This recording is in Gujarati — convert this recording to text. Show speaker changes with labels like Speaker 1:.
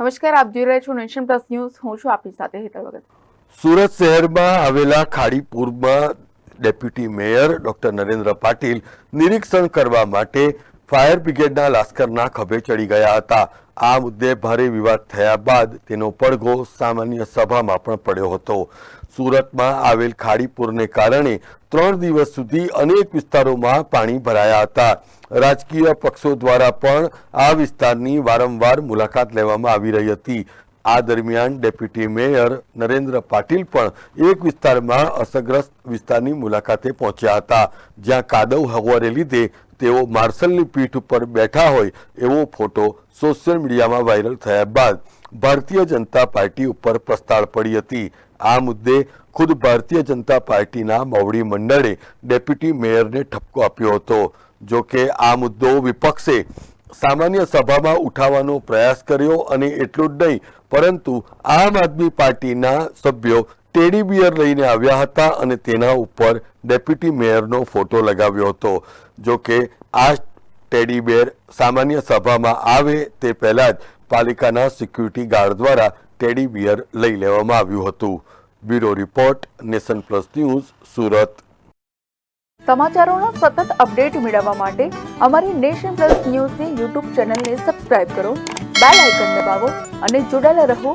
Speaker 1: નમસ્કાર, આપ જોઈ રહ્યા છો નેશન પ્લસ ન્યૂઝ. હું છું આપની સાથે હેતલ ભગત
Speaker 2: સુરત શહેરમાં આવેલા ખાડીપુરમાં deputy mayor doctor Narendra Patil નિરીક્ષણ કરવા માટે ફાયર બ્રિગેડના લાશ્કરના ખભે ચડી ગયા હતા. આ મુદ્દે ભારે વિવાદ થયા બાદ તેનો પડઘો સામાન્ય સભામાં પણ પડ્યો હતો. સુરતમાં આવેલ ખાડીપુરને કારણે ત્રણ દિવસ સુધી અનેક વિસ્તારોમાં પાણી ભરાયા હતા. રાજકીય પક્ષો દ્વારા પણ આ વિસ્તારની વારંવાર મુલાકાત લેવામાં આવી રહી હતી. આ દરમિયાન ડેપ્યુટી મેયર નરેન્દ્ર પાટીલ પણ એક વિસ્તારમાં અસરગ્રસ્ત વિસ્તારની મુલાકાતે પહોંચ્યા હતા, જ્યાં કાદવ હવારે લીધે તેઓ માર્શલની પીઠ ઉપર બેઠા હોય એવો ફોટો સોશિયલ મીડિયામાં વાયરલ થયા બાદ ભારતીય જનતા પાર્ટી ઉપર પ્રસ્તાળ પડી હતી. આ મુદ્દે ખુદ ભારતીય જનતા પાર્ટીના મોવડી મંડળે ડેપ્યુટી મેયરને ઠપકો આપ્યો હતો. જો કે આ મુદ્દો વિપક્ષે સામાન્ય સભામાં ઉઠાવવાનો પ્રયાસ કર્યો અને એટલું જ નહીં, પરંતુ આમ આદમી પાર્ટીના સભ્યો ટેડી બિયર લઈને આવ્યા હતા અને તેના ઉપર ડેપ્યુટી મેયરનો ફોટો લગાવ્યો હતો. જો કે આ ટેડી બેર સામાન્ય સભામાં આવે તે પહેલાં જ પાલિકાના સિક્યુરિટી ગાર્ડ દ્વારા ટેડી બિયર લઈ લેવામાં આવ્યું હતું. Bureau report, nation plus news, Surat.
Speaker 1: સમાચારોનો સતત અપડેટ મેળવવા માટે અમારી નેશન પ્લસ ન્યૂઝની યુટ્યુબ ચેનલને સબસ્ક્રાઇબ કરો, બેલ આઇકન દબાવો અને જોડાયેલા રહો